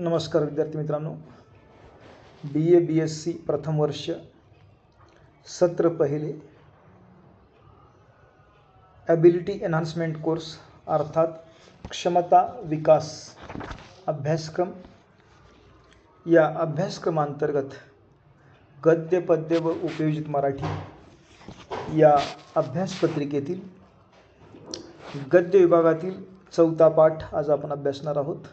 नमस्कार विद्यार्थी मित्रांनो. बी ए बी एस सी प्रथम वर्ष सत्र पहिले ॲबिलिटी एन्हान्समेंट कोर्स अर्थात क्षमता विकास अभ्यासक्रम. या अभ्यासक्रमांतर्गत गद्य पद्य व उपयोजित मराठी या अभ्यासपत्रिकेतील गद्य विभागातील चौथा पाठ आज आपण अभ्यासणार आहोत.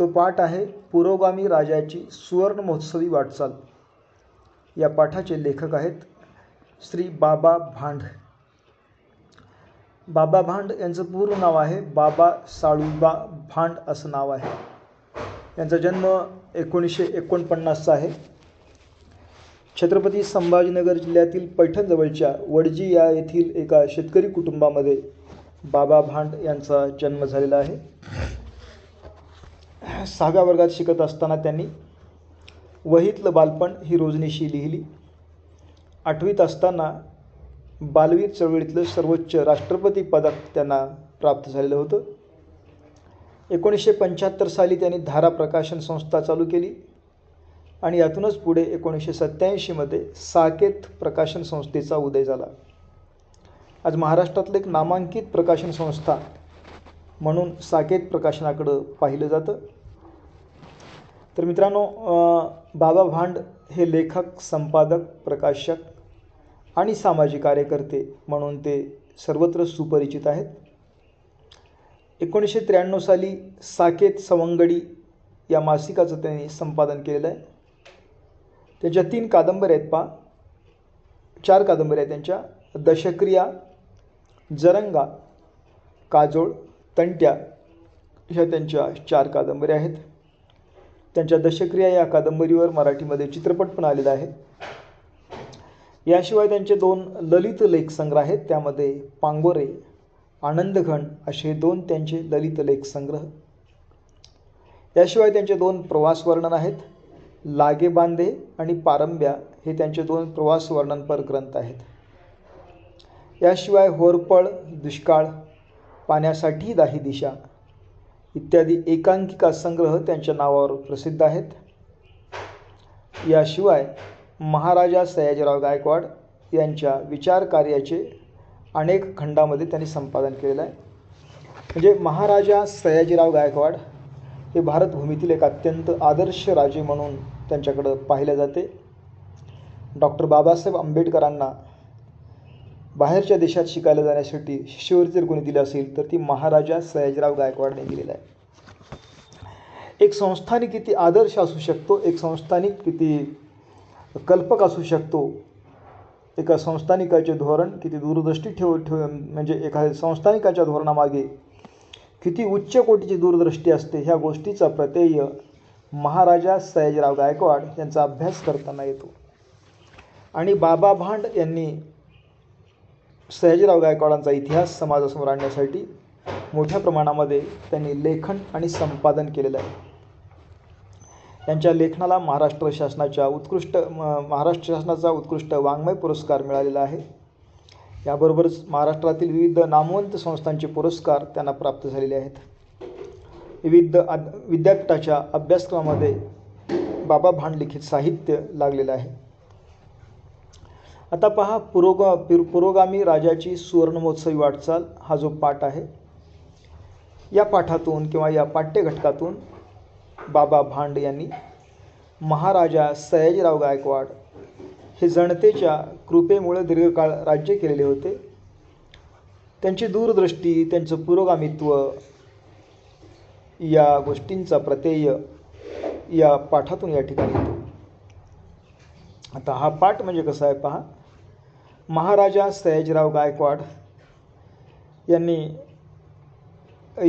तो पाठ आहे पुरोगामी राजाची सुवर्ण महोत्सवी वाटचाल. या पाठाचे लेखक आहेत श्री बाबा भांड. बाबा भांड यांचं पूर्ण नाव आहे बाबा साळुबा भांड असं नाव आहे. यांचा जन्म एकोणीसशे एकोणपन्नासचा आहे. छत्रपती संभाजीनगर जिल्ह्यातील पैठणजवळच्या वडजी या येथील एका शेतकरी कुटुंबामध्ये बाबा भांड यांचा जन्म झालेला आहे. सहाव्या वर्गात शिकत असताना त्यांनी वहीतलं बालपण ही रोजनीशी लिहिली. आठवीत असताना बालवीर चळवळीतलं सर्वोच्च राष्ट्रपती पदक त्यांना प्राप्त झालेलं होतं. एकोणीसशे पंच्याहत्तर साली त्यांनी धारा प्रकाशन संस्था चालू केली आणि यातूनच पुढे एकोणीसशे सत्त्याऐंशीमध्ये साकेत प्रकाशन संस्थेचा उदय झाला. आज महाराष्ट्रातलं एक नामांकित प्रकाशन संस्था म्हणून साकेत प्रकाशनाकडं पाहिलं जातं. तर मित्रांनो बाबा भांड हे लेखक संपादक प्रकाशक आणि सामाजिक कार्यकर्ते म्हणून ते सर्वत्र सुपरिचित आहेत. एकोणीसशे त्र्याण्णव साली साकेत सवंगडी या मासिकाचं त्यांनी संपादन केलेलं आहे. त्याच्या तीन कादंबऱ्या आहेत पा चार कादंबऱ्या आहेत त्यांच्या. दशक्रिया जरंगा काजोळ तंट्या ह्या त्यांच्या चार कादंबऱ्या आहेत. त्यांच्या दशक्रिया या कादंबरीवर मराठीमध्ये चित्रपट पण आलेला आहे. याशिवाय त्यांचे दोन ललित लेख संग्रह आहेत. त्यामध्ये पांगोरे आनंदघन असे दोन त्यांचे ललित लेख संग्रह याशिवाय त्यांचे दोन प्रवास वर्णन आहेत. लागे बांधे आणि पारंब्या हे त्यांचे दोन प्रवास वर्णनपर ग्रंथ आहेत. याशिवाय होरपळ दुष्काळ पाण्यासाठी दाही दिशा इत्यादी एकांकिका संग्रह त्यांच्या नावावर प्रसिद्ध आहेत. याशिवाय महाराजा सयाजीराव गायकवाड यांच्या विचार कार्याचे अनेक खंडामध्ये त्यांनी संपादन केलेलं आहे. म्हणजे महाराजा सयाजीराव गायकवाड हे भारतभूमीतील एक अत्यंत आदर्श राजे म्हणून त्यांच्याकडं पाहिले जाते. डॉक्टर बाबासाहेब आंबेडकरांना बाहेरच्या देशात शिकायला जाण्यासाठी शिष्यवृत्ती जर कोणी दिली असेल तर ती महाराजा सयाजीराव गायकवाडने दिलेला आहे. एक संस्थानिक किती आदर्श असू शकतो एक संस्थानिक किती कल्पक असू शकतो. एका संस्थानिकाचे धोरण किती दूरदृष्टी ठेव ठेव म्हणजे एखाद्या संस्थानिकाच्या धोरणामागे किती उच्च कोटीची दूरदृष्टी असते ह्या गोष्टीचा प्रत्यय महाराजा सयाजीराव गायकवाड यांचा अभ्यास करताना येतो. आणि बाबा भांड यांनी सयाजीराव गायकवाडांचा इतिहास समाजासमोर आणण्यासाठी मोठ्या प्रमाणामध्ये त्यांनी लेखन आणि संपादन केलेलं आहे. त्यांच्या लेखनाला महाराष्ट्र शासनाच्या उत्कृष्ट महाराष्ट्र शासनाचा उत्कृष्ट वाङ्मय पुरस्कार मिळालेला आहे. याबरोबरच महाराष्ट्रातील विविध नामवंत संस्थांचे पुरस्कार त्यांना प्राप्त झालेले आहेत. विविध विद्यापीठाच्या अभ्यासक्रमामध्ये बाबा भांड लिखित साहित्य लागलेलं आहे. आता पहा पुरोगा पुरोगामी राजाची सुवर्णमहोत्सवी वाटचाल हा जो पाठ आहे या पाठातून किंवा या पाठ्यघटकातून बाबा भांड यांनी महाराजा सयाजीराव गायकवाड हे जनतेच्या कृपेमुळे दीर्घकाळ राज्य केलेले होते. त्यांची दूरदृष्टी त्यांचं पुरोगामित्व या गोष्टींचा प्रत्यय या पाठातून या ठिकाणी येतो. आता हा पाठ म्हणजे कसा आहे पहा महाराजा सयाजीराव गायकवाड यांनी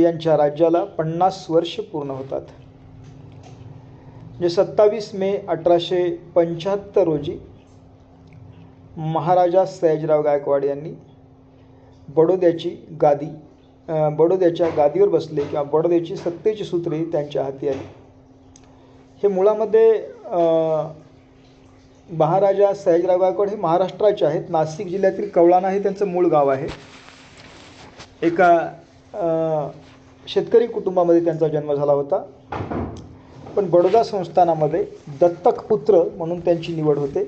यांच्या राज्याला पन्नास वर्ष पूर्ण होतात. जे सत्तावीस मे अठराशे पंच्याहत्तर रोजी महाराजा सयाजीराव गायकवाड यांनी बडोद्याची गादी बडोद्याच्या गादीवर बसले किंवा बडोद्याची सत्तेची सूत्रे त्यांच्या हाती आली. हे मुळामध्ये महाराजा सयाजीराव गायकवाड हे महाराष्ट्राचे आहेत. नाशिक जिल्ह्यातील कवळाणा हे त्यांचं मूळ गाव आहे. एका शेतकरी कुटुंबामध्ये त्यांचा जन्म झाला होता. पण बडोदा संस्थानामध्ये दत्तकपुत्र म्हणून त्यांची निवड होते.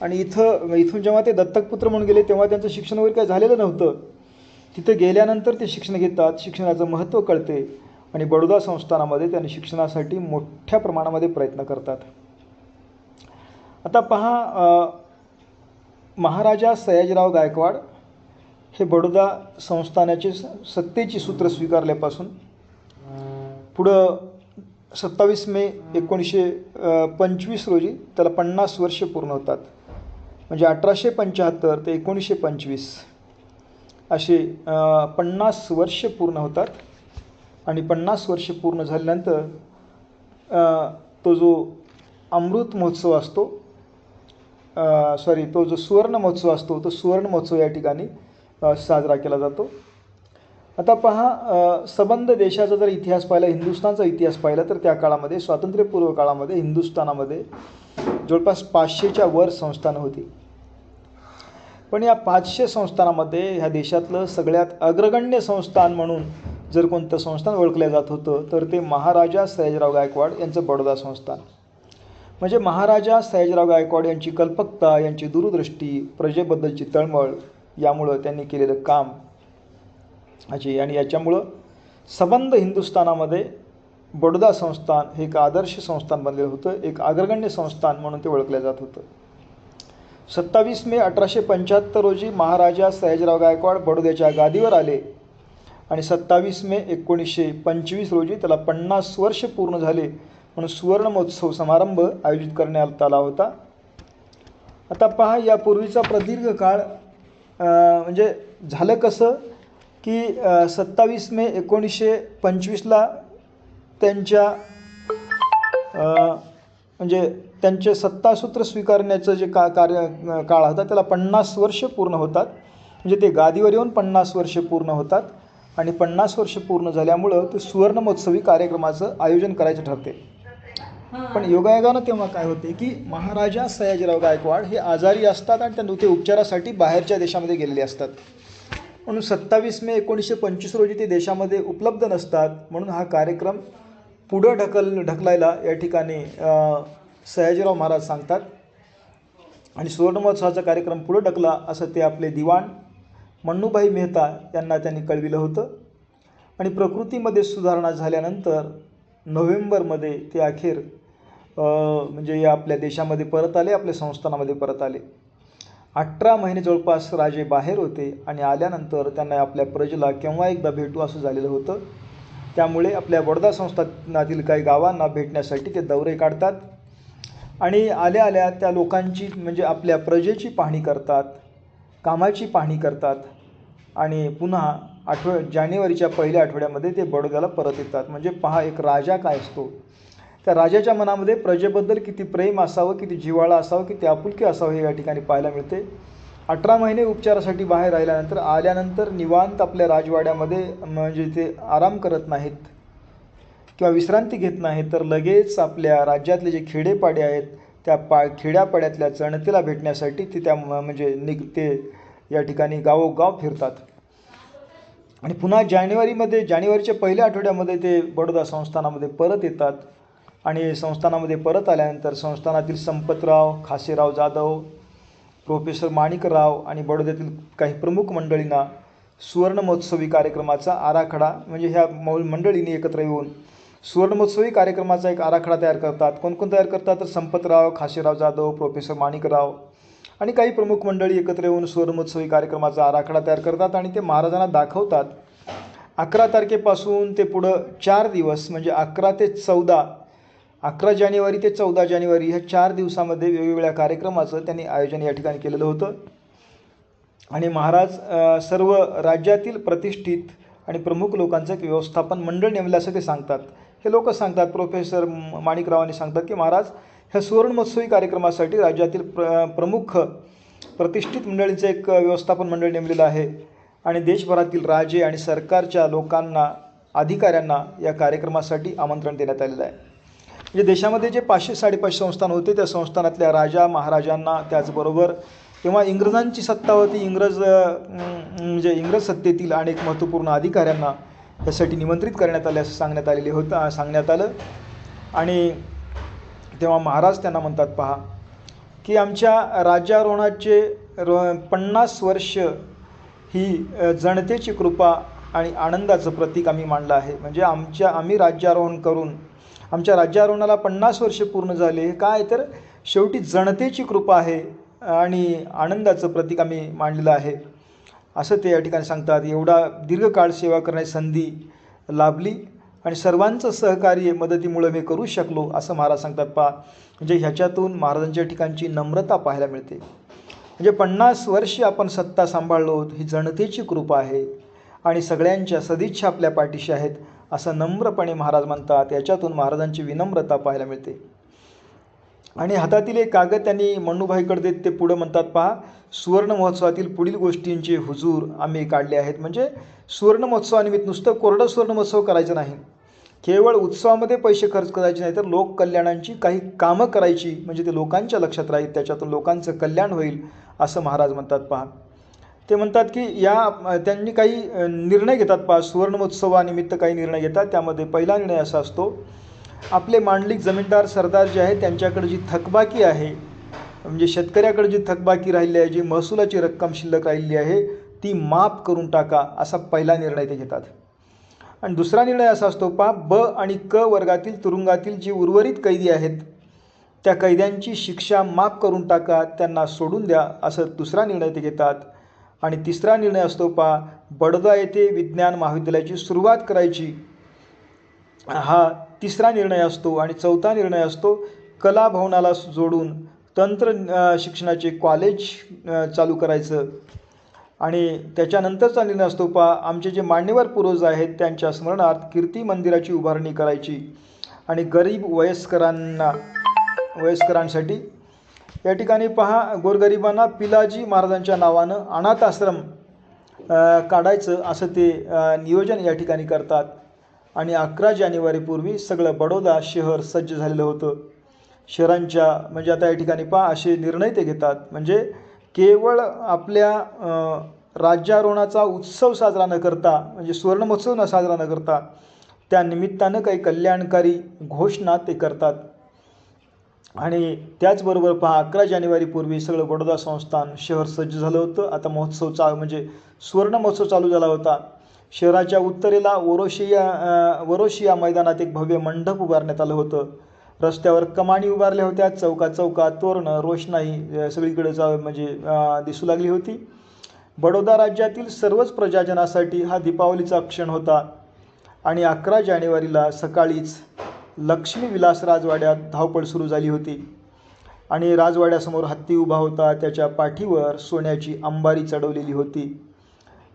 आणि इथं इथून जेव्हा ते दत्तकपुत्र म्हणून गेले तेव्हा त्यांचं शिक्षण वगैरे काय झालेलं नव्हतं. तिथं गेल्यानंतर ते शिक्षण घेतात. शिक्षणाचं महत्त्व कळते. आणि बडोदा संस्थानामध्ये त्यांनी शिक्षणासाठी मोठ्या प्रमाणामध्ये प्रयत्न करतात. आता पहा महाराजा सयाजीराव गायकवाड हे बडोदा संस्थानाचे स- सत्तेची सूत्र स्वीकारल्यापासून पुढं सत्तावीस मे एकोणीसशे पंचवीस रोजी त्याला पन्नास वर्ष पूर्ण होतात. म्हणजे अठराशे पंच्याहत्तर ते एकोणीसशे पंचवीस असे पन्नास वर्ष पूर्ण होतात. आणि पन्नास वर्ष पूर्ण झाल्यानंतर तो जो अमृत महोत्सव असतो सॉरी तो जो सुवर्ण महोत्सव असतो तो सुवर्ण महोत्सव या ठिकाणी साजरा केला जातो. आता पहा सबंध देशाचा जर इतिहास पाहिला हिंदुस्थानचा इतिहास पाहिला तर त्या काळामध्ये स्वातंत्र्यपूर्व काळामध्ये हिंदुस्थानामध्ये जवळपास पाचशेच्या वर संस्थानं होती. पण या पाचशे संस्थानामध्ये ह्या देशातलं सगळ्यात अग्रगण्य संस्थान म्हणून जर कोणतं संस्थान ओळखलं जात होतं तर ते महाराजा सयाजीराव गायकवाड यांचं बडोदा संस्थान. म्हणजे महाराजा सयाजीराव गायकवाड यांची कल्पकता यांची दूरदृष्टी प्रजेबद्दलची तळमळ यामुळं त्यांनी केलेलं काम अशी आणि याच्यामुळं सबंध हिंदुस्थानामध्ये बडोदा संस्थान हे एक आदर्श संस्थान बनलेलं होतं एक अग्रगण्य संस्थान म्हणून ते ओळखलं जात होतं. सत्तावीस मे अठराशे पंच्याहत्तर रोजी महाराजा सयाजीराव गायकवाड बडोद्याच्या गादीवर आले आणि सत्तावीस मे एकोणीसशे पंचवीस रोजी त्याला पन्नास वर्ष पूर्ण झाले म्हणून सुवर्ण महोत्सव समारंभ आयोजित करण्यात आला होता. आता पहा यापूर्वीचा प्रदीर्घ काळ म्हणजे झालं कसं की सत्तावीस मे एकोणीसशे पंचवीसला त्यांच्या म्हणजे त्यांचे सत्तासूत्र स्वीकारण्याचं जे का कार्य काळ होता त्याला पन्नास वर्ष पूर्ण होतात. म्हणजे ते गादीवर येऊन पन्नास वर्ष पूर्ण होतात. आणि पन्नास वर्ष पूर्ण झाल्यामुळं ते सुवर्णमहोत्सवी कार्यक्रमाचं आयोजन करायचं ठरते. पण योगायोगानं तेव्हा काय होते की महाराजा सयाजीराव गायकवाड हे आजारी असतात आणि त्यांना ते उपचारासाठी बाहेरच्या देशामध्ये गेलेले असतात. म्हणून सत्तावीस मे एकोणीसशे पंचवीस रोजी ते देशामध्ये उपलब्ध नसतात म्हणून हा कार्यक्रम पुढं ढकल ढकलायला या ठिकाणी सयाजीराव महाराज सांगतात. आणि सुवर्णमहोत्सवाचा कार्यक्रम पुढं ढकला असं ते आपले दिवाण मन्नूभाई मेहता यांना त्यांनी कळविलं होतं. आणि प्रकृतीमध्ये सुधारणा झाल्यानंतर नोव्हेंबरमध्ये ते अखेर म्हणजे या आपल्या देशामध्ये परत आले आपल्या संस्थानामध्ये परत आले. अठरा महिने जवळपास राजे बाहेर होते आणि आल्यानंतर त्यांना आपल्या प्रजेला केव्हा एकदा भेटू असं झालेलं होतं. त्यामुळे आपल्या बडोदा संस्थानातील काही गावांना भेटण्यासाठी ते दौरे काढतात आणि आल्या आल्या त्या लोकांची म्हणजे आपल्या प्रजेची पाहणी करतात कामाची पाहणी करतात आणि पुन्हा आठव जानेवारीच्या पहिल्या आठवड्यामध्ये ते बडोद्याला परत येतात. म्हणजे पहा एक राजा काय असतो? त्या राजाच्या मनामध्ये प्रजेबद्दल किती प्रेम असावं किती जिव्हाळा असावं किती आपुलकी असावं हे या ठिकाणी पाहायला मिळते. अठरा महिने उपचारासाठी बाहेर राहिल्यानंतर आल्यानंतर निवांत आपल्या राजवाड्यामध्ये म्हणजे ते आराम करत नाहीत किंवा विश्रांती घेत नाहीत तर लगेच आपल्या राज्यातले जे खेडेपाडे आहेत त्या पा खेड्यापाड्यातल्या चणतीला भेटण्यासाठी ते त्या म- म्हणजे निघ ते या ठिकाणी गावोगाव फिरतात. आणि पुन्हा जानेवारीमध्ये जानेवारीच्या पहिल्या आठवड्यामध्ये ते बडोदा संस्थानामध्ये परत येतात. आणि संस्थानामध्ये परत आल्यानंतर संस्थानातील संपतराव खासेराव जाधव प्रोफेसर माणिकराव आणि बडोद्यातील काही प्रमुख मंडळींना सुवर्णमहोत्सवी कार्यक्रमाचा आराखडा म्हणजे ह्या मौ मंडळींनी एकत्र येऊन सुवर्णमहोत्सवी कार्यक्रमाचा एक आराखडा तयार करतात. कोण कोण तयार करतात? तर संपतराव खासेराव जाधव प्रोफेसर माणिकराव आणि काही प्रमुख मंडळी एकत्र येऊन सुवर्णमहोत्सवी कार्यक्रमाचा आराखडा तयार करतात आणि ते महाराजांना दाखवतात. अकरा तारखेपासून ते पुढं चार दिवस म्हणजे अकरा ते चौदा अकरा जानेवारी ते चौदा जानेवारी ह्या चार दिवसामध्ये वेगवेगळ्या कार्यक्रमाचं त्यांनी आयोजन या ठिकाणी केलेलं होतं. आणि महाराज सर्व राज्यातील प्रतिष्ठित आणि प्रमुख लोकांचं एक व्यवस्थापन मंडळ नेमलं असं ते सांगतात. हे लोक सांगतात प्रोफेसर माणिकरावांनी सांगतात की महाराज ह्या सुवर्ण महोत्सवी कार्यक्रमासाठी राज्यातील प्र प्रमुख प्रतिष्ठित मंडळींचं एक व्यवस्थापन मंडळ नेमलेलं आहे. आणि देशभरातील राजे आणि सरकारच्या लोकांना अधिकाऱ्यांना या कार्यक्रमासाठी आमंत्रण देण्यात आलेलं आहे. म्हणजे देशामध्ये जे पाचशे साडेपाचशे संस्थान होते त्या संस्थानातल्या राजा महाराजांना त्याचबरोबर किंवा इंग्रजांची सत्ता होती इंग्रज म्हणजे इंग्रज सत्तेतील अनेक महत्त्वपूर्ण अधिकाऱ्यांना यासाठी निमंत्रित करण्यात आले असं सांगण्यात आलेले होतं सांगण्यात आलं. आणि तेव्हा महाराज त्यांना म्हणतात पहा की आमच्या राज्यारोहणाचे रो पन्नास वर्ष ही जनतेची कृपा आणि आनंदाचं प्रतीक आम्ही मांडलं आहे. म्हणजे आमच्या आम्ही राज्यारोहण करून आमच्या राज्यारोहणाला पन्नास वर्ष पूर्ण झाले. काय तर शेवटी जनतेची कृपा आहे आणि आनंदाचं प्रतीक आम्ही मांडलेलं आहे. असं ते या ठिकाणी सांगतात. एवढा दीर्घकाळ सेवा करण्याची संधी लाभली आणि सर्वांचं सहकार्य मदतीमुळे मी करू शकलो असं महाराज सांगतात. पहा म्हणजे ह्याच्यातून महाराजांच्या ठिकाणची नम्रता पाहायला मिळते. म्हणजे पन्नास वर्ष आपण सत्ता सांभाळलो ही जनतेची कृपा आहे. आणि सगळ्यांच्या सदिच्छा आपल्या पाठीशी आहेत. असं नम्रपणे महाराज म्हणतात. याच्यातून महाराजांची विनम्रता पाहायला मिळते. आणि हातातील एक कागद त्यांनी मन्नूभाईकडे देत ते पुढं म्हणतात पहा सुवर्ण महोत्सवातील पुढील गोष्टींचे हुजूर आम्ही काढले आहेत. म्हणजे सुवर्ण महोत्सवानिमित्त नुसतं कोरडं सुवर्ण महोत्सव करायचं नाही. केवळ उत्सवामध्ये पैसे खर्च करायचे नाही तर लोककल्याणांची काही कामं करायची. म्हणजे ते लोकांच्या लक्षात राहील. त्याच्यातून लोकांचं कल्याण होईल. असं महाराज म्हणतात पहा ते म्हणतात की या त्यांनी काही निर्णय घेतात पहा सुवर्ण महोत्सवानिमित्त काही निर्णय घेतात. त्यामध्ये पहिला निर्णय असा असतो आपले मांडलिक जमीनदार सरदार जे आहेत त्यांच्याकडे जी थकबाकी आहे म्हणजे शेतकऱ्याकडे जी थकबाकी राहिली आहे जी महसुलाची रक्कम शिल्लक राहिली आहे ती माफ करून टाका असा पहिला निर्णय ते घेतात. आणि दुसरा निर्णय असा असतो पा ब आणि क वर्गातील तुरुंगातील जी उर्वरित कैदी आहेत त्या कैद्यांची शिक्षा माफ करून टाका त्यांना सोडून द्या असं दुसरा निर्णय ते घेतात. आणि तिसरा निर्णय असतो पा बडोदा येथे विज्ञान महाविद्यालयाची सुरुवात करायची. हा तिसरा निर्णय असतो आणि चौथा निर्णय असतो कला भवनाला जोडून तंत्र शिक्षणाचे कॉलेज चालू करायचं. आणि त्याच्यानंतरचा निर्णय असतो पा आमचे जे मान्यवर पूर्वज आहेत त्यांच्या स्मरणार्थ कीर्ती मंदिराची उभारणी करायची. आणि गरीब वयस्करांना वयस्करांसाठी या ठिकाणी पहा गोरगरिबांना पिलाजी महाराजांच्या नावानं अनाथ आश्रम काढायचं असं ते नियोजन या ठिकाणी करतात. आणि अकरा जानेवारीपूर्वी सगळं बडोदा शहर सज्ज झालेलं होतं. शहरांच्या म्हणजे आता या ठिकाणी पहा असे निर्णय ते घेतात. म्हणजे केवळ आपल्या राज्यारोहणाचा उत्सव साजरा न करता म्हणजे सुवर्ण महोत्सव न साजरा न करता त्या निमित्तानं काही कल्याणकारी घोषणा ते करतात. आणि त्याचबरोबर पहा अकरा जानेवारीपूर्वी सगळं बडोदा संस्थान शहर सज्ज झालं होतं. आता महोत्सव चा म्हणजे सुवर्ण महोत्सव चालू झाला होता. शहराच्या उत्तरेला ओरोशिया वरोशिया मैदानात एक भव्य मंडप उभारण्यात आलं होतं. रस्त्यावर कमानी उभारल्या होत्या. चौका चौका तोरणं रोषणाई सगळीकडे जा म्हणजे दिसू लागली होती. बडोदा राज्यातील सर्वच प्रजाजनासाठी हा दीपावलीचा क्षण होता. आणि अकरा जानेवारीला सकाळीच लक्ष्मी विलास राजवाड्यात धावपळ सुरू झाली होती. आणि राजवाड्यासमोर हत्ती उभा होता त्याच्या पाठीवर सोन्याची अंबारी चढवलेली होती.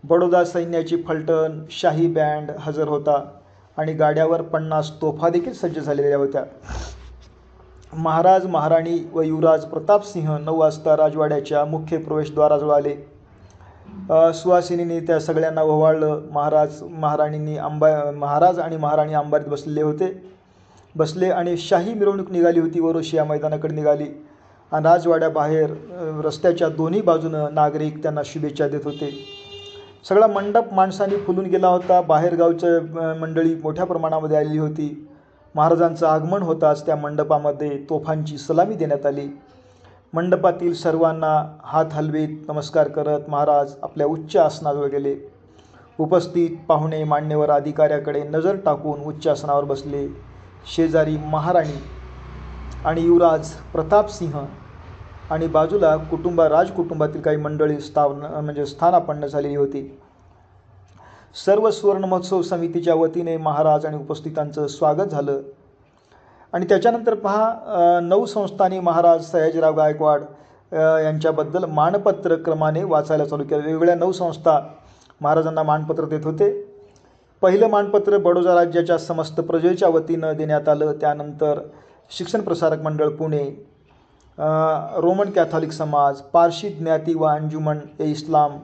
बडोदा सैन्याची फलटण शाही बँड हजर होता आणि गाड्यावर पन्नास तोफा देखील सज्ज झालेल्या होत्या. महाराज महाराणी व युवराज प्रतापसिंह नऊ वाजता राजवाड्याच्या मुख्य प्रवेशद्वाराजवळ आले. सुहासिनीने सुवासिनीने त्या सगळ्यांना ओवाळलं. महाराज महाराणींनी अंबा महाराज आणि महाराणी अंबारीत बसलेले होते. बसले आणि शाही मिरवणूक निघाली होती वरोशिया मैदानाकडे निघाली. आणि राजवाड्याबाहेर रस्त्याच्या दोन्ही बाजूनं नागरिक त्यांना शुभेच्छा देत होते. सगळा मंडप माणसांनी फुलून गेला होता. बाहेरगावचं मंडळी मोठ्या प्रमाणामध्ये आलेली होती. महाराजांचं आगमन होताच त्या मंडपामध्ये तोफांची सलामी देण्यात आली. मंडपातील सर्वांना हात हलवीत नमस्कार करत महाराज आपल्या उच्च आसनाजवळ गेले. उपस्थित पाहुणे मान्यवर अधिकाऱ्याकडे नजर टाकून उच्च आसनावर बसले. शेजारी महाराणी आणि युवराज प्रतापसिंह आणि बाजूला कुटुंबा राजकुटुंबातील काही मंडळी स्थापन म्हणजे स्थानापन्न झालेली होती. सर्व सुवर्ण महोत्सव समितीच्या वतीने महाराज आणि उपस्थितांचं स्वागत झालं. आणि त्याच्यानंतर पहा नऊ संस्थानी महाराज सयाजीराव गायकवाड यांच्याबद्दल मानपत्र क्रमाने वाचायला चालू केलं. वेगवेगळ्या नऊ संस्था महाराजांना मानपत्र देत होते. पहिलं मानपत्र बडोदा राज्याच्या समस्त प्रजेच्या वतीनं देण्यात आलं. त्यानंतर शिक्षण प्रसारक मंडळ पुणे रोमन कॅथॉलिक समाज पारशी ज्ञाती व अंजुमन ए इस्लाम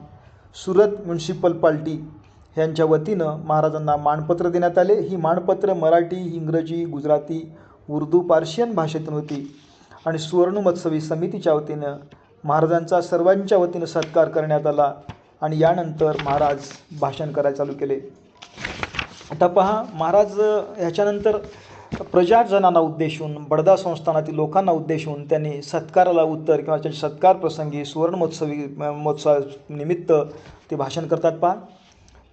सुरत म्युन्सिपल पार्टी ह्यांच्या वतीनं महाराजांना मानपत्र देण्यात आले. ही मानपत्र मराठी इंग्रजी गुजराती उर्दू पार्शियन भाषेतून होती आणि सुवर्णमहोत्सवी समितीच्या वतीनं महाराजांचा सर्वांच्या वतीनं सत्कार करण्यात आला आणि यानंतर महाराज भाषण करायला चालू केले. आता पहा महाराज ह्याच्यानंतर प्रजाजनांना उद्देशून बडदा संस्थानातील लोकांना उद्देशून त्यांनी सत्काराला उत्तर किंवा त्याच्या सत्कार प्रसंगी सुवर्ण महोत्सवी महोत्सवा निमित्त ते भाषण करतात पहा.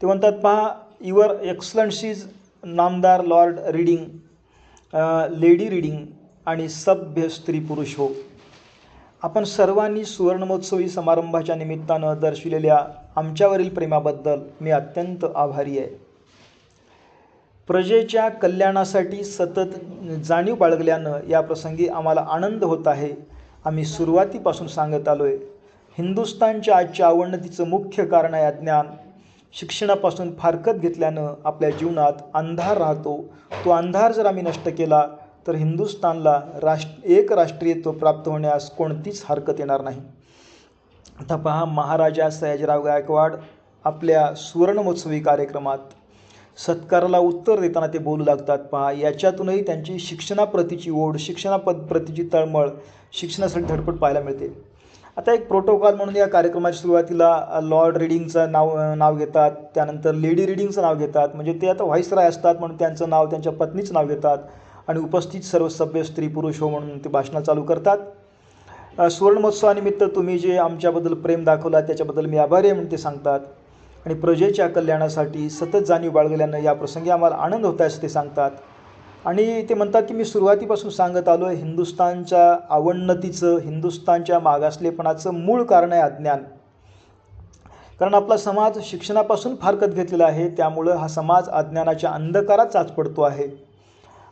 ते म्हणतात पहा युअर एक्सलन्सीज नामदार लॉर्ड रीडिंग लेडी रीडिंग आणि सभ्य स्त्री पुरुष हो. आपण सर्वांनी सुवर्णमहोत्सवी समारंभाच्या निमित्तानं दर्शविलेल्या आमच्यावरील प्रेमाबद्दल मी अत्यंत आभारी आहे. प्रजेच्या कल्याणासाठी सतत जाणीव बाळगल्यानं या प्रसंगी आम्हाला आनंद होत आहे. आम्ही सुरुवातीपासून सांगत आलो आहे हिंदुस्थानच्या आजच्या अवनतीचं मुख्य कारण आहे अज्ञान. शिक्षणापासून फारकत घेतल्यानं आपल्या जीवनात अंधार राहतो. तो अंधार जर आम्ही नष्ट केला तर हिंदुस्थानला राष्ट्र एक राष्ट्रीयत्व प्राप्त होण्यास कोणतीच हरकत येणार नाही. आता पहा महाराजा सयाजीराव गायकवाड आपल्या सुवर्णमहोत्सवी कार्यक्रमात सत्काराला उत्तर देताना ते बोलू लागतात. पहा याच्यातूनही त्यांची शिक्षणाप्रतीची ओढ शिक्षणापद प्रतीची तळमळ शिक्षणासाठी धडपड पाहायला मिळते. आता एक प्रोटोकॉल म्हणून या कार्यक्रमाच्या सुरुवातीला लॉर्ड रिडिंगचं नाव नाव घेतात. त्यानंतर लेडी रिडिंगचं नाव घेतात. म्हणजे ते आता व्हाईसराय असतात म्हणून त्यांचं नाव त्यांच्या पत्नीचं नाव घेतात. आणि उपस्थित सर्व सभ्य स्त्री पुरुष हो म्हणून ते भाषणं चालू करतात. सुवर्णमहोत्सवानिमित्त तुम्ही जे आमच्याबद्दल प्रेम दाखवला त्याच्याबद्दल मी आभारी आहे म्हणून ते सांगतात. आणि प्रजेच्या कल्याणासाठी सतत जाणीव बाळगल्यानं या प्रसंगी आम्हाला आनंद होत आहे असं ते सांगतात. आणि ते म्हणतात की मी सुरुवातीपासून सांगत आलो आहे हिंदुस्थानच्या अवन्नतीचं हिंदुस्थानच्या मागासलेपणाचं मूळ कारण आहे अज्ञान. कारण आपला समाज शिक्षणापासून फारकत घेतलेला आहे त्यामुळं हा समाज अज्ञानाच्या अंधकारात चाच पडतो आहे.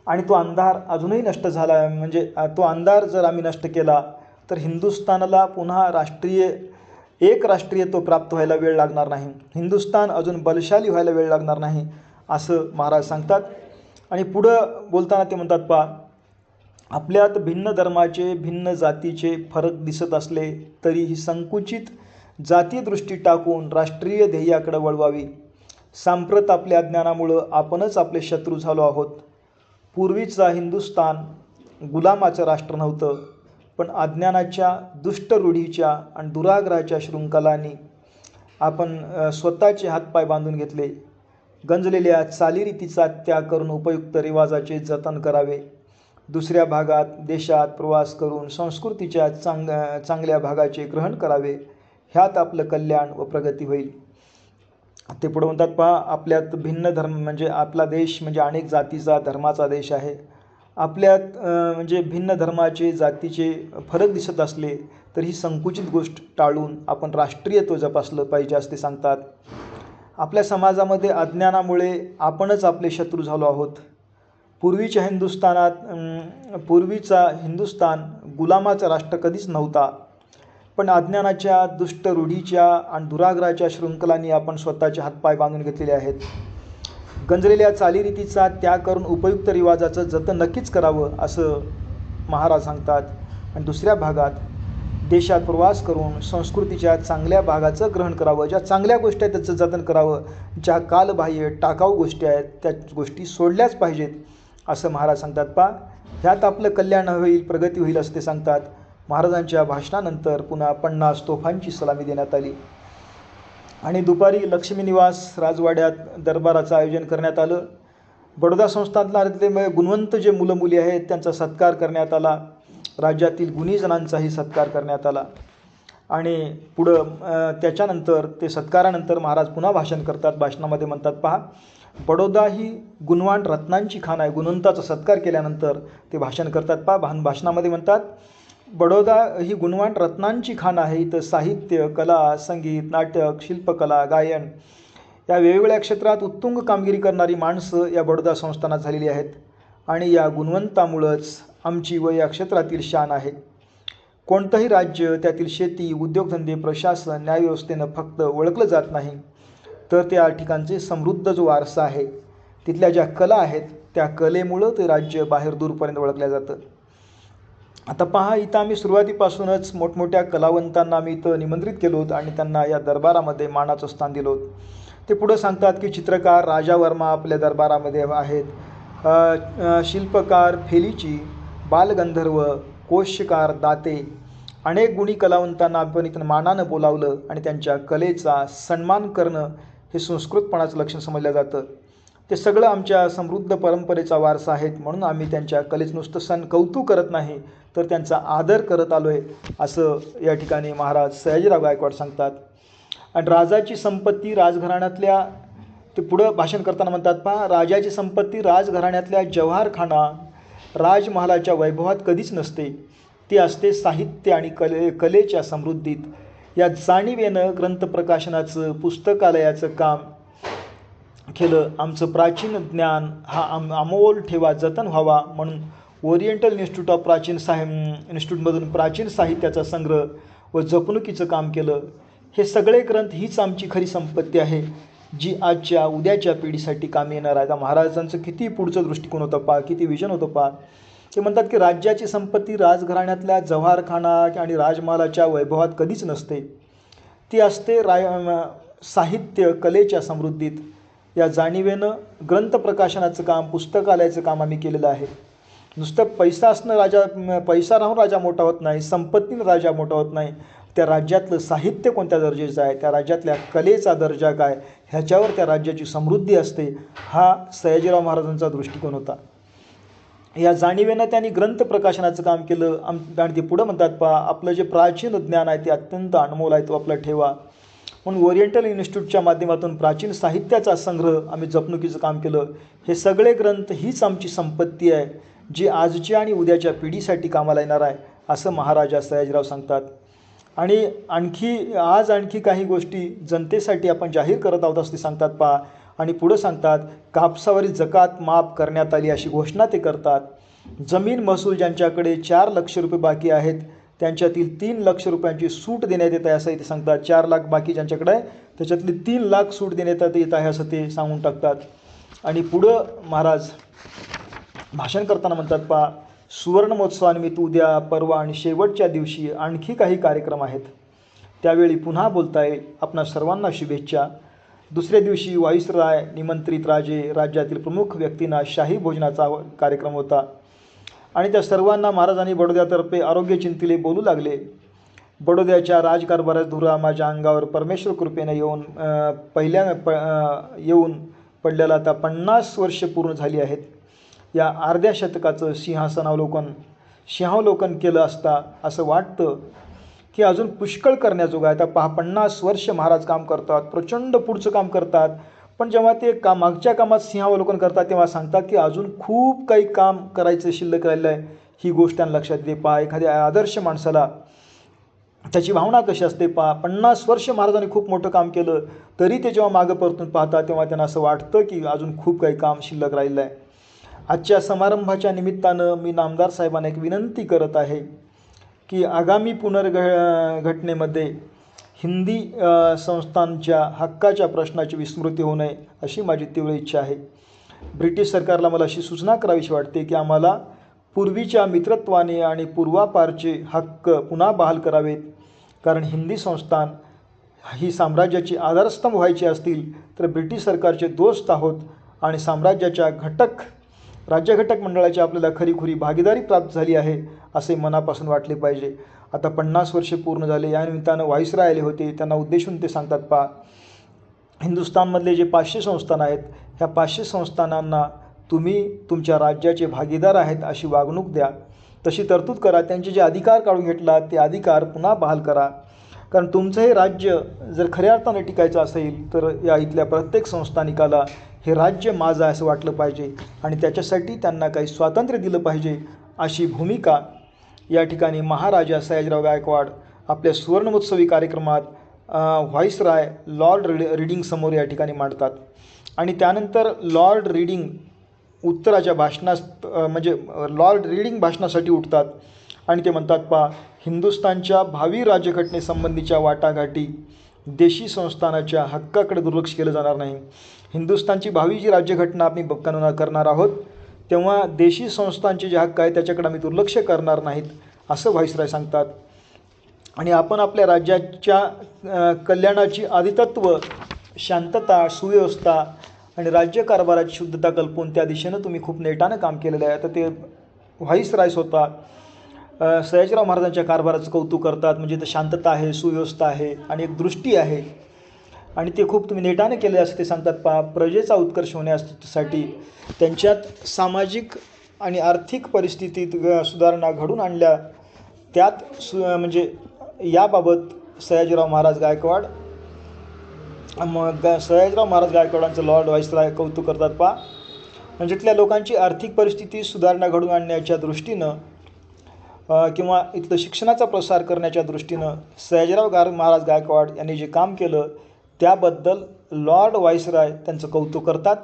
आणि तो अंधार अजूनही नष्ट झाला आहे. म्हणजे तो अंधार जर आम्ही नष्ट केला तर हिंदुस्थानला पुन्हा राष्ट्रीय एक राष्ट्रीयत्व प्राप्त व्हायला वेळ लागणार नाही. हिंदुस्थान अजून बलशाली व्हायला वेळ लागणार नाही असं महाराज सांगतात. आणि पुढं बोलताना ते म्हणतात पा आपल्यात भिन्न धर्माचे भिन्न जातीचे फरक दिसत असले तरी ही संकुचित जातीय दृष्टी टाकून राष्ट्रीय ध्येयाकडे वळवावी. सांप्रत आपल्या ज्ञानामुळं आपणच आपले शत्रू झालो आहोत. पूर्वीचा हिंदुस्थान गुलामाचं राष्ट्र नव्हतं. पण अज्ञानाच्या दुष्ट रूढीच्या आणि दुराग्रहाच्या शृंखलांनी आपण स्वतःचे हातपाय बांधून घेतले. गंजलेल्या चालीरीतीचा त्याग करून उपयुक्त रिवाजाचे जतन करावे. दुसऱ्या भागात देशात प्रवास करून संस्कृतीच्या चांग चांगल्या भागाचे ग्रहण करावे. ह्यात आपलं कल्याण व प्रगती होईल. ते पुढे म्हणतात पहा आपल्यात भिन्न धर्म म्हणजे आपला देश म्हणजे अनेक जातीचा धर्माचा देश आहे. आपल्यात म्हणजे भिन्न धर्माचे जातीचे फरक दिसत असले तर ही संकुचित गोष्ट टाळून आपण राष्ट्रीयत्व जपासलं पाहिजे असते सांगतात. आपल्या समाजामध्ये अज्ञानामुळे आपणच आपले शत्रू झालो आहोत. पूर्वीच्या हिंदुस्थानात पूर्वीचा हिंदुस्थान गुलामाचा राष्ट्र कधीच नव्हता. पण अज्ञानाच्या दुष्ट रूढीच्या आणि दुराग्रहाच्या शृंखलांनी आपण स्वतःचे हातपाय बांधून घेतलेले आहेत. गंजलेल्या चालीरीतीचा त्याग करून उपयुक्त रिवाजाचं जतन नक्कीच करावं असं महाराज सांगतात. आणि दुसऱ्या भागात देशात प्रवास करून संस्कृतीच्या चांगल्या भागाचं ग्रहण करावं ज्या चांगल्या गोष्टी आहेत त्याचं जतन करावं ज्या कालबाह्य टाकाऊ गोष्टी आहेत त्या गोष्टी सोडल्याच पाहिजेत असं महाराज सांगतात. पा ह्यात आपलं कल्याण होईल प्रगती होईल असं ते सांगतात. महाराजांच्या भाषणानंतर पुन्हा पन्नास तोफांची सलामी देण्यात आली. आणि दुपारी लक्ष्मी निवास राजवाड्यात दरबाराचं आयोजन करण्यात आलं. बडोदा संस्थानातले गुणवंत जे मुलं मुली आहेत त्यांचा सत्कार करण्यात आला. राज्यातील गुणीजनांचाही सत्कार करण्यात आला. आणि पुढं त्याच्यानंतर ते सत्कारानंतर महाराज पुन्हा भाषण करतात भाषणामध्ये म्हणतात पहा बडोदा ही गुणवान रत्नांची खाण आहे. गुणवंताचा सत्कार केल्यानंतर ते भाषण करतात. पहा भान भाषणामध्ये म्हणतात बडोदा ही गुणवान रत्नांची खाण आहे इथं साहित्य कला संगीत नाटक शिल्पकला गायन या वेगवेगळ्या क्षेत्रात उत्तुंग कामगिरी करणारी माणसं या बडोदा संस्थानात झालेली आहेत. आणि या गुणवंतामुळंच आमची व या क्षेत्रातील शान आहे. कोणतंही राज्य त्यातील शेती उद्योगधंदे प्रशासन न्यायव्यवस्थेनं फक्त ओळखलं जात नाही तर त्या ठिकाणचे समृद्ध जो वारसा आहे तिथल्या ज्या कला आहेत त्या कलेमुळं ते राज्य बाहेर दूरपर्यंत ओळखल्या जातं. आता पहा इथं आम्ही सुरुवातीपासूनच मोठमोठ्या कलावंतांना आम्ही इथं निमंत्रित केलो होतं आणि त्यांना या दरबारामध्ये मानाचं स्थान दिलं होतं. ते पुढं सांगतात की चित्रकार राजा वर्मा आपल्या दरबारामध्ये आहेत. शिल्पकार फेलीची बालगंधर्व कोशकार दाते अनेक गुणी कलावंतांना आपण इथं मानानं बोलावलं आणि त्यांच्या कलेचा सन्मान करणं हे संस्कृतपणाचं लक्षण समजलं जातं. ते सगळं आमच्या समृद्ध परंपरेचा वारसा आहेत म्हणून आम्ही त्यांच्या कलेचं नुसतं सण कौतुक करत नाही तर त्यांचा आदर करत आलो आहे असं या ठिकाणी महाराज सयाजीराव गायकवाड सांगतात. आणि राजाची संपत्ती राजघराण्यातल्या ते पुढं भाषण करताना म्हणतात पहा राजाची संपत्ती राजघराण्यातल्या जव्हारखाना राजमहालाच्या वैभवात कधीच नसते. ती असते साहित्य आणि कले कलेच्या समृद्धीत. या जाणीवेनं ग्रंथ प्रकाशनाचं पुस्तकालयाचं काम केलं. आमचं प्राचीन ज्ञान हा आम अमोल ठेवा जतन व्हावा म्हणून ओरिएंटल इन्स्टिट्यूट ऑफ प्राचीन साहि इन्स्टिट्यूटमधून प्राचीन साहित्याचा संग्रह व जपणुकीचं काम केलं. हे सगळे ग्रंथ हीच आमची खरी संपत्ती आहे जी आजच्या उद्याच्या पिढीसाठी कामी येणार आहे आता महाराजांचं किती पुढचं दृष्टिकोन होतं पा किती विजन होतं पा ते म्हणतात की राज्याची संपत्ती राजघराण्यातल्या जव्हारखाना आणि राजमालाच्या वैभवात कधीच नसते. ती असते राय साहित्य कलेच्या समृद्धीत. या जाणीवेनं ग्रंथ प्रकाशनाचं काम पुस्तकालयाचं काम आम्ही केलेलं आहे. नुसतं पैसा असणं राजा पैसा राहून राजा मोठा होत नाही संपत्तीनं राजा मोठा होत नाही. त्या राज्यातलं साहित्य कोणत्या दर्जाचं आहे? त्या राज्यातल्या कलेचा दर्जा काय? ह्याच्यावर त्या राज्याची समृद्धी असते हा सयाजीराव महाराजांचा दृष्टिकोन होता. या जाणीवेनं त्यांनी ग्रंथ प्रकाशनाचं काम केलं. आम आणि ते पुढं म्हणतात पा आपलं जे प्राचीन ज्ञान आहे ते अत्यंत अनमोल आहे तो आपला ठेवा. म्हणून ओरिएंटल इन्स्टिट्यूटच्या माध्यमातून प्राचीन साहित्याचा संग्रह आम्ही जपणुकीचं काम केलं. हे सगळे ग्रंथ हीच आमची संपत्ती आहे जी आजच्या आणि उद्याच्या पिढीसाठी कामाला येणार आहे असं महाराजा सयाजीराव सांगतात. आणि आणखी आज आणखी काही गोष्टी जनतेसाठी आपण जाहीर करत आहोत असं ते सांगतात पहा. आणि पुढं सांगतात कापसावरील जकात माफ करण्यात आली अशी घोषणा ते करतात. जमीन महसूल ज्यांच्याकडे चार लक्ष रुपये बाकी आहेत त्यांच्यातील तीन लक्ष रुपयांची सूट देण्यात येत आहे असं ते सांगतात. चार लाख बाकी ज्यांच्याकडे आहे त्याच्यातली तीन लाख सूट देण्यात येत आहे असं ते सांगून टाकतात. आणि पुढं महाराज भाषण करताना म्हणतात पहा सुवर्ण महोत्सवानिमित्त उद्या परवा आणि शेवटच्या दिवशी आणखी काही कार्यक्रम आहेत. त्यावेळी पुन्हा बोलता येईल आपणा सर्वांना शुभेच्छा. दुसऱ्या दिवशी वायुसराय निमंत्रित राजे राज्यातील प्रमुख व्यक्तींना शाही भोजनाचा कार्यक्रम होता. आणि त्या सर्वांना महाराजांनी बडोद्यातर्फे आरोग्य चिंतिले बोलू लागले. बडोद्याच्या राजकारभारात धुरा माझ्या अंगावर परमेश्वर कृपेने येऊन पहिल्या प येऊन पडल्याला आता पन्नास वर्ष पूर्ण झाली आहेत. या अर्ध्या शतकाचं सिंहासनावलोकन सिंहावलोकन केलं असता असं वाटतं की अजून पुष्कळ करण्याजोगं आहे. आता पहा पन्नास वर्ष महाराज काम करतात प्रचंड पुढचं काम करतात. पण जेव्हा ते का मागच्या कामात सिंहावलोकन करतात तेव्हा सांगतात की अजून खूप काही काम करायचं शिल्लक राहिलं आहे. ही गोष्ट त्यांना लक्षात येते. पहा एखाद्या आदर्श माणसाला त्याची भावना कशी असते? पहा पन्नास वर्ष महाराजांनी खूप मोठं काम केलं तरी ते जेव्हा मागं परतून पाहतात तेव्हा त्यांना असं वाटतं की अजून खूप काही काम शिल्लक राहिलं आहे. आजच्या समारंभाच्या निमित्तानं मी नामदार साहेबांना एक विनंती करत आहे की आगामी पुनर्घ घटनेमध्ये हिंदी संस्थांच्या हक्काच्या प्रश्नाची विस्मृती होऊ नये अशी माझी तीव्र इच्छा आहे. ब्रिटिश सरकारला मला अशी सूचना करावीशी वाटते की आम्हाला पूर्वीच्या मित्रत्वाने आणि पूर्वापारचे हक्क पुन्हा बहाल करावेत. कारण हिंदी संस्थान ही साम्राज्याची आधारस्तंभ व्हायची असतील तर ब्रिटिश सरकारचे दोस्त आहोत आणि साम्राज्याच्या घटक राज्यघटक मंडळाची आपल्याला खरीखुरी भागीदारी प्राप्त झाली आहे असे मनापासून वाटले पाहिजे. आता पन्नास वर्षे पूर्ण झाले. या निमित्तानं वाईसराय आले होते. त्यांना उद्देशून ते सांगतात पा हिंदुस्थानमधले जे पाचशे संस्थान आहेत ह्या पाचशे संस्थानांना तुम्ही तुमच्या राज्याचे भागीदार आहेत अशी वागणूक द्या. तशी तरतूद करा. त्यांचे जे अधिकार काढून घेतला ते अधिकार पुन्हा बहाल करा. कारण तुमचं हे राज्य जर खऱ्या अर्थानं टिकायचं असेल तर या इथल्या प्रत्येक संस्थानिकाला हे राज्य माझं असं वाटलं पाहिजे. आणि त्याच्यासाठी त्यांना काही स्वातंत्र्य दिलं पाहिजे अशी भूमिका या ठिकाणी महाराजा सयाजीराव गायकवाड आपल्या सुवर्णमहोत्सवी कार्यक्रमात व्हॉइसराय लॉर्ड रीड रीडिंगसमोर या ठिकाणी मांडतात. आणि त्यानंतर लॉर्ड रीडिंग उत्तराच्या भाषणास म्हणजे लॉर्ड रीडिंग भाषणासाठी उठतात आणि ते म्हणतात पा हिंदुस्थानच्या भावी राज्यघटनेसंबंधीच्या वाटाघाटी देशी संस्थानाच्या हक्काकडे दुर्लक्ष केलं जाणार नाही. हिंदुस्थानची भावी जी राज्यघटना आम्ही करणार आहोत तेव्हा देशी संस्थांचे जे हक्क आहे त्याच्याकडे आम्ही दुर्लक्ष करणार नाहीत असं व्हाईसराय सांगतात. आणि आपण आपल्या राज्याच्या कल्याणाची आदितत्व शांतता सुव्यवस्था आणि राज्यकारभाराची शुद्धता कल्पून त्या दिशेनं तुम्ही खूप नेटानं काम केलेलं आहे. आता ते व्हाईसराय स्वतः सयाजीराव महाराजांच्या कारभाराचं कौतुक करतात. म्हणजे तर शांतता आहे सुव्यवस्था आहे आणि एक दृष्टी आहे. आणि ते खूप तुम्ही नेटाने केले असं ते सांगतात पा प्रजेचा उत्कर्ष होण्यासाठी त्यांच्यात सामाजिक आणि आर्थिक परिस्थितीत सुधारणा घडून आणल्या. त्यात सु म्हणजे याबाबत सयाजीराव महाराज गायकवाड मग सयाजीराव महाराज गायकवाडांचं लॉर्ड व्हाईसराय कौतुक करतात पा म्हणजे इथल्या लोकांची आर्थिक परिस्थिती सुधारणा घडून आणण्याच्या दृष्टीनं किंवा इथलं शिक्षणाचा प्रसार करण्याच्या दृष्टीनं सयाजीराव गार महाराज गायकवाड यांनी जे काम केलं त्याबद्दल लॉर्ड व्हाईसराय त्यांचं कौतुक करतात.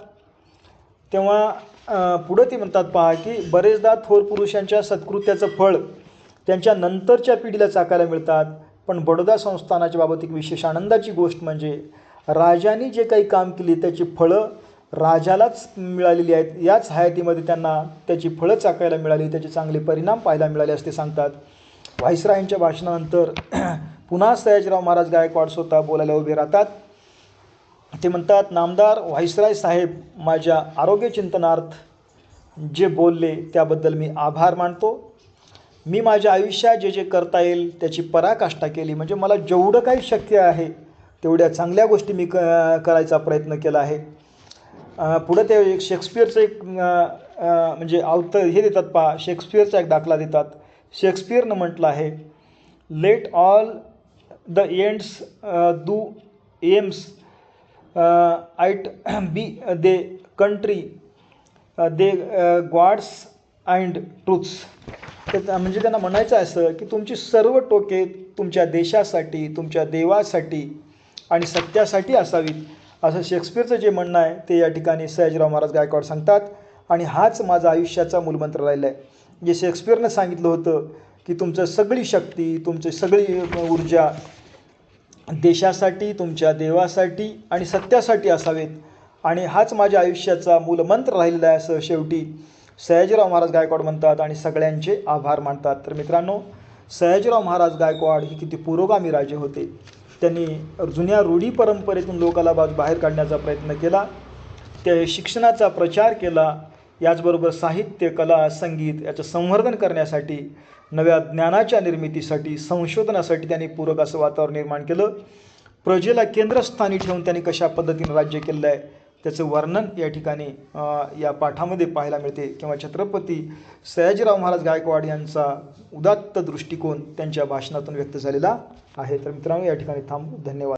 तेव्हा पुढं ते म्हणतात पहा की बरेचदा थोर पुरुषांच्या सत्कृत्याचं फळ त्यांच्या नंतरच्या पिढीला चाकायला मिळतात. पण बडोदा संस्थानाच्या बाबत एक विशेष आनंदाची गोष्ट म्हणजे राजांनी जे काही काम केली त्याची फळं राजालाच मिळालेली आहेत. याच हयातीमध्ये त्यांना त्याची फळं चाकायला मिळाली त्याचे चांगले परिणाम पाहायला मिळाले असते सांगतात. व्हाईसरायांच्या भाषणानंतर पुन्हा सयाजीराव महाराज गायकवाड स्वतः बोलायला उभे राहतात. ते म्हणतात नामदार व्हाईसराय साहेब माझ्या आरोग्य चिंतनार्थ जे बोलले त्याबद्दल मी आभार मानतो. मी माझ्या आयुष्यात जे जे करता येईल त्याची पराकाष्ठा केली. म्हणजे मला जेवढं काही शक्य आहे तेवढ्या चांगल्या गोष्टी मी क करायचा प्रयत्न केला आहे. पुढं ते एक शेक्सपियरचं एक म्हणजे अवत हे देतात पहा. शेक्सपियरचा एक दाखला देतात. शेक्सपियरनं म्हटलं आहे let all the ends thou aim'st at be thy country thy God's and truth's. तर म्हणजे त्यांना म्हणायचं असं की तुमची सर्व टोके तुमच्या देशासाठी तुमच्या देवासाठी आणि सत्यासाठी असावीत असं शेक्सपिअरचं जे म्हणणं आहे ते या ठिकाणी सयाजीराव महाराज गायकवाड सांगतात. आणि हाच माझा आयुष्याचा मूलमंत्र राहिला आहे जे शेक्सपिअरनं सांगितलं होतं की तुमचं सगळी शक्ती तुमची सगळी ऊर्जा देशासाठी तुमच्या देवासाठी आणि सत्यासाठी असावेत. आणि हाच माझ्या आयुष्याचा मूलमंत्र राहिलेला आहे असं शेवटी सयाजीराव महाराज गायकवाड म्हणतात आणि सगळ्यांचे आभार मानतात. तर मित्रांनो सयाजीराव महाराज गायकवाड हे किती पुरोगामी राजे होते. त्यांनी जुन्या रूढी परंपरेतून लोकाला बाज बाहेर काढण्याचा प्रयत्न केला. ते शिक्षणाचा प्रचार केला. याचबरोबर साहित्य कला संगीत याचं संवर्धन करण्यासाठी नव्या ज्ञानाच्या निर्मितीसाठी संशोधनासाठी त्यांनी पूरक असं वातावरण निर्माण केलं. प्रजेला केंद्रस्थानी ठेवून त्यांनी कशा पद्धतीनं राज्य केलं आहे त्याचं वर्णन या ठिकाणी या पाठामध्ये पाहायला मिळते. किंवा छत्रपती सयाजीराव महाराज गायकवाड यांचा उदात्त दृष्टिकोन त्यांच्या भाषणातून व्यक्त झालेला आहे. तर मित्रांनो या ठिकाणी थांबू. धन्यवाद.